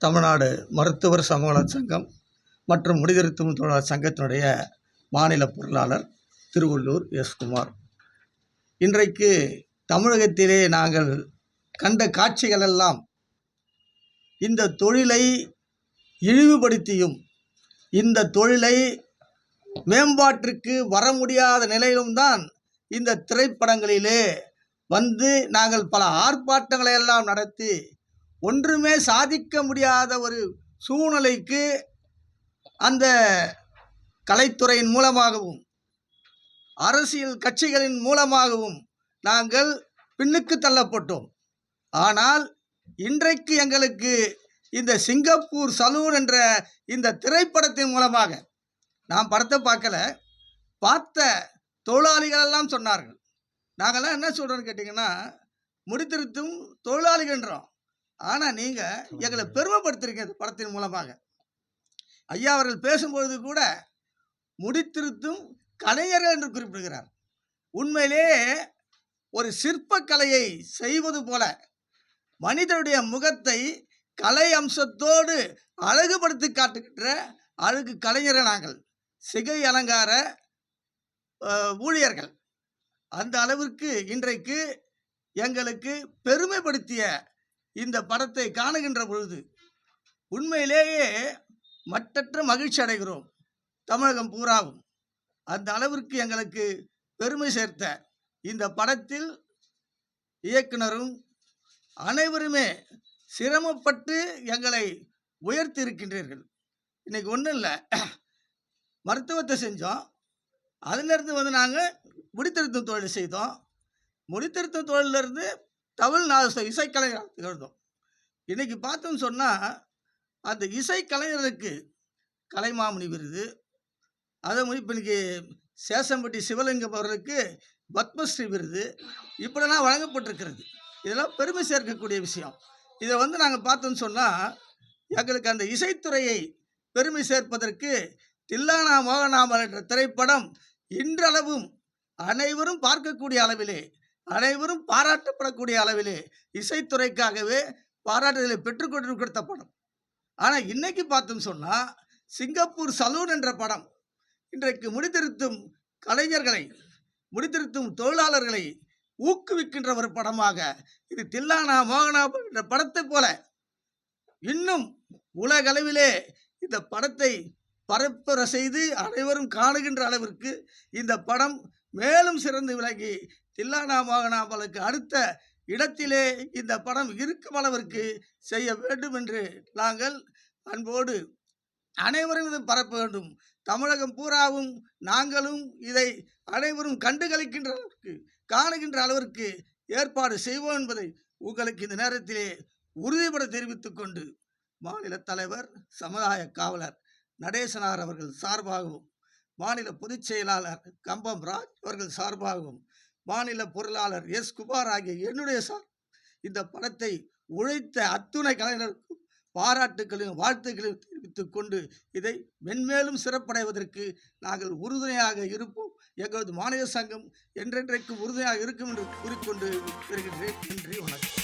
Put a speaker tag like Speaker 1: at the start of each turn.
Speaker 1: தமிழ்நாடு மருத்துவர் சமூக சங்கம் மற்றும் முடிதிருத்தும் தொழிலாளர் சங்கத்தினுடைய மாநில பொருளாளர் திருவள்ளூர் எஸ் குமார் இன்றைக்கு தமிழகத்திலே நாங்கள் கண்ட காட்சிகளெல்லாம் இந்த தொழிலை இழிவுபடுத்தியும் இந்த தொழிலை மேம்பாட்டிற்கு வர முடியாத நிலையிலும் தான் இந்த திரைப்படங்களிலே வந்து நாங்கள் பல ஆர்ப்பாட்டங்களை எல்லாம் நடத்தி ஒன்றுமே சாதிக்க முடியாத ஒரு சூழ்நிலைக்கு அந்த கலைத்துறையின் மூலமாகவும் அரசியல் கட்சிகளின் மூலமாகவும் நாங்கள் பின்னுக்கு தள்ளப்பட்டோம். ஆனால் இன்றைக்கு எங்களுக்கு இந்த சிங்கப்பூர் சலூன் என்ற இந்த திரைப்படத்தின் மூலமாக நான் படத்தை பார்க்கல பார்த்த தொழிலாளிகள் எல்லாம் சொன்னார்கள். நாங்கள்லாம் என்ன சொல்கிறோன்னு கேட்டிங்கன்னா முடித்திருத்தும் தொழிலாளிகன்றோம் ஆனால் நீங்கள் எங்களை பெருமைப்படுத்துறீங்க இந்த படத்தின் மூலமாக. ஐயா அவர்கள் பேசும்பொழுது கூட முடித்திருத்தும் கலைஞர்கள் என்று குறிப்பிடுகிறார். உண்மையிலே ஒரு சிற்பக்கலையை செய்வது போல மனிதனுடைய முகத்தை கலை அம்சத்தோடு அழகுபடுத்தி காட்டுகின்ற அழகு கலைஞர்கள் நாங்கள். சிகை அலங்கார ஊழியர்கள். அந்த அளவிற்கு இன்றைக்கு எங்களுக்கு பெருமைப்படுத்திய இந்த படத்தை காணுகின்ற பொழுது உண்மையிலேயே மட்டற்ற மகிழ்ச்சி அடைகிறோம். தமிழகம் பூராவும். அந்த அளவிற்கு எங்களுக்கு பெருமை சேர்த்த இந்த படத்தில் இயக்குனரும் அனைவருமே சிரமப்பட்டு எங்களை உயர்த்தி இருக்கின்றீர்கள் இன்றைக்கி ஒன்றும் இல்லை. மருத்துவத்தை செஞ்சோம். அதிலிருந்து வந்து நாங்கள் முடித்திருத்தும் தொழில் செய்தோம். முடித்திருத்தும் தொழிலிருந்து தமிழ் நாத இசைக்கலைஞர் திகழ்ந்தோம். இன்னைக்கு பார்த்தோம்னு சொன்னால் அந்த இசைக்கலைஞருக்கு கலைமாமணி விருது அதே மாதிரி இப்போ இன்னைக்கு சேசம்பட்டி சிவலிங்கம் அவர்களுக்கு பத்மஸ்ரீ விருது இப்படிலாம் வழங்கப்பட்டிருக்கிறது. இதெல்லாம் பெருமை சேர்க்கக்கூடிய விஷயம். இதை வந்து நாங்கள் பார்த்தோம்னு சொன்னால் எங்களுக்கு அந்த இசைத்துறையை பெருமை சேர்ப்பதற்கு தில்லானா மோகனாமல் என்ற திரைப்படம் இன்றளவும் அனைவரும் பார்க்கக்கூடிய அளவிலே அனைவரும் பாராட்டப்படக்கூடிய அளவிலே இசைத்துறைக்காகவே பாராட்டுதலை பெற்றுக்கொண்டு கொடுத்த படம். ஆனால் இன்னைக்கு பார்த்தோம் சொன்னால் சிங்கப்பூர் சலூன் என்ற படம் இன்றைக்கு முடித்திருத்தும் கலைஞர்களை முடித்திருத்தும் தொழிலாளர்களை ஊக்குவிக்கின்ற ஒரு படமாக இது தில்லானா மோகனா என்ற படத்தை போல இன்னும் உலகளவிலே இந்த படத்தை பரப்புரை செய்து அனைவரும் காணுகின்ற அளவிற்கு இந்த படம் மேலும் சிறந்து விளங்கி தில்லானாமகனாமலுக்கு அடுத்த இடத்திலே இந்த படம் இருக்கும் அளவிற்கு செய்ய வேண்டும் என்று நாங்கள் அன்போடு அனைவரும் இது பரப்ப வேண்டும். தமிழகம் பூராவும் நாங்களும் இதை அனைவரும் கண்டுகளிக்கின்ற அளவிற்கு காணுகின்ற அளவிற்கு ஏற்பாடு செய்வோம் என்பதை உங்களுக்கு இந்த நேரத்திலே உறுதிபட தெரிவித்துக் கொண்டு மாநில தலைவர் சமுதாய காவலர் நடேசனார் அவர்கள் சார்பாகவும் மாநில பொதுச் செயலாளர் கம்பம் ராஜ் அவர்கள் சார்பாகவும் மாநில பொருளாளர் எஸ். குமார் ஆகிய என்னுடைய சார் இந்த படத்தை உழைத்த அத்துணை கலைஞருக்கும் பாராட்டுகளையும் வாழ்த்துக்களையும் தெரிவித்துக் கொண்டு இதை மென்மேலும் சிறப்படைவதற்கு நாங்கள் உறுதுணையாக இருப்போம். எங்களது மாநில சங்கம் என்றென்றைக்கு உறுதுணையாக இருக்கும் என்று கூறிக்கொண்டு வருகின்றேன். நன்றி வணக்கம்.